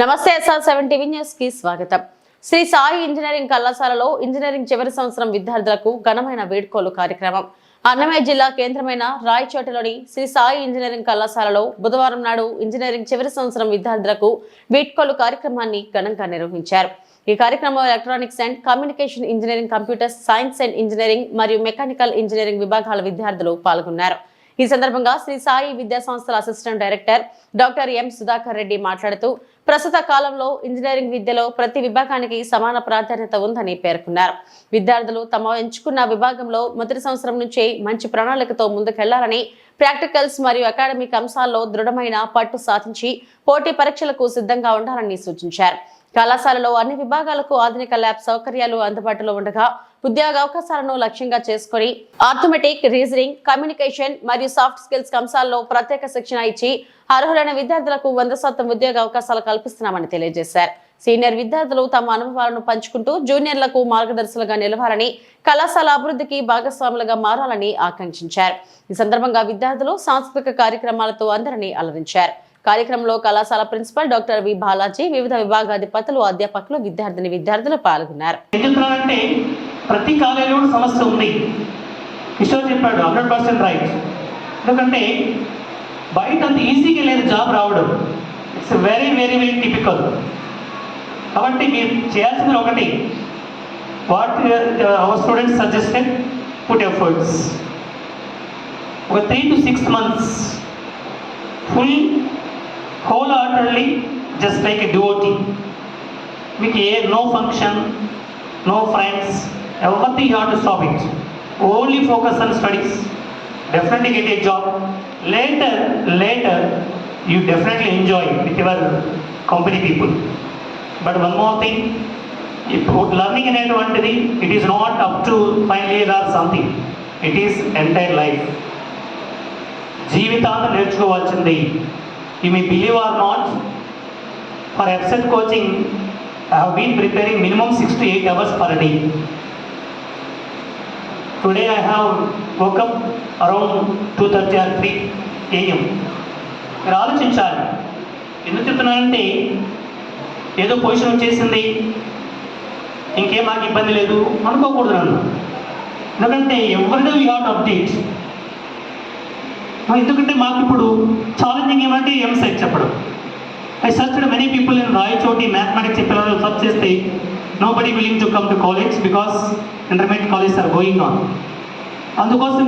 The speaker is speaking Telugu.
నమస్తే ఎస్ఆర్ సెవెన్ టీవీ న్యూస్కి స్వాగతం. శ్రీ సాయి ఇంజనీరింగ్ కళాశాలలో ఇంజనీరింగ్ చివరి సంవత్సరం విద్యార్థులకు ఘనమైన వేడుకోలు కార్యక్రమం. అన్నమయ్య జిల్లా కేంద్రమైన రాయచోటలోని శ్రీ సాయి ఇంజనీరింగ్ కళాశాలలో బుధవారం నాడు ఇంజనీరింగ్ చివరి సంవత్సరం విద్యార్థులకు వీడ్కోలు కార్యక్రమాన్ని ఘనంగా నిర్వహించారు. ఈ కార్యక్రమంలో electronics and communication engineering computers science and engineering మరియు మెకానికల్ ఇంజనీరింగ్ విభాగాల విద్యార్థులు పాల్గొన్నారు. ఈ సందర్భంగా శ్రీ సాయి విద్యా సంస్థల assistant director doctor M Sudhakar Reddy మాట్లాడుతూ ప్రస్తుత కాలంలో ఇంజనీరింగ్ విద్యలో ప్రతి విభాగానికి సమాన ప్రాధాన్యత ఉందని పేర్కొన్నారు. విద్యార్థులు తమ ఎంచుకున్న విభాగంలో మొదటి సంవత్సరం నుంచే మంచి ప్రణాళికతో ముందుకెళ్ళాలని ప్రాక్టికల్స్ మరియు అకాడమిక్ అంశాల్లో దృఢమైన పట్టు సాధించి పోటీ పరీక్షలకు సిద్ధంగా ఉండాలని సూచించారు. కళాశాలలో అన్ని విభాగాలకు ఆధునిక ల్యాబ్ సౌకర్యాలు అందుబాటులో ఉండగా ఉద్యోగ అవకాశాలను లక్ష్యంగా చేసుకుని ఆర్థమెటిక్ రీజనింగ్ కమ్యూనికేషన్ మరియు సాఫ్ట్ స్కిల్స్ అంశాల్లో ప్రత్యేక శిక్షణ ఇచ్చి అర్హులైన విద్యార్థులకు వంద శాతం ఉద్యోగ అవకాశాలు కల్పిస్తున్నామని తెలియజేశారు. సీనియర్ విద్యార్థులు తమ అనుభవాలను పంచుకుంటూ జూనియర్లకు మార్గదర్శులుగా నిలవాలని కళాశాల అభివృద్ధికి భాగస్వాములుగా మారాలని ఆకాంక్షించారు. ఈ సందర్భంగా విద్యార్థులు సాంస్కృతిక కార్యక్రమాలతో అందరినీ అలరించారు. కార్యక్రమంలో కళాశాల ప్రిన్సిపల్ డాక్టర్ వి బాలాజీ వివిధ విభాగాధిపతులు అధ్యాపకులు విద్యార్థిని విద్యార్థులు పాల్గొన్నారు. ఏం ప్రతి కాలేజీలో సమస్య ఉంది. కిషోర్ చెప్పాడు హండ్రెడ్ పర్సెంట్ రైట్. ఎందుకంటే బయట అంత ఈజీగా లేదు జాబ్ రావడం it's very very very typical. కాబట్టి మీరు చేయాల్సింది ఒకటి what our students suggested put efforts ఒక three to six months full whole heartedly just like a devotee మీకు ఏ no function no friends everything you have to stop it only focus on studies definitely get a job later later you definitely enjoy with your company people but one more thing ఇప్పుడు లర్నింగ్ అనేటువంటిది it is not up to final year or something it is entire life జీవితాన్ని నేర్చుకోవాల్సింది you me believe or not for ఎఫ్సెట్ coaching I have been preparing minimum 6 to 8 hours per day. Today I have woke up around 2.30 or 3 am. మీరు ఆలోచించాలి ఎందుకు చెప్తున్నానంటే ఏదో పొజిషన్ వచ్చేసింది ఇంకేం మాకు ఇబ్బంది లేదు అనుకోకూడదు నన్ను ఎందుకంటే ఎవరిడో యూ హాట్ అప్డేట్ ఎందుకంటే మాకు ఇప్పుడు ఛాలెంజింగ్ ఎంసెట్ చెప్పడం I searched many people in Raichoti mathematics పిల్లలు search చేస్తే nobody willing to come to college because intermediate colleges are going on. అందుకోసం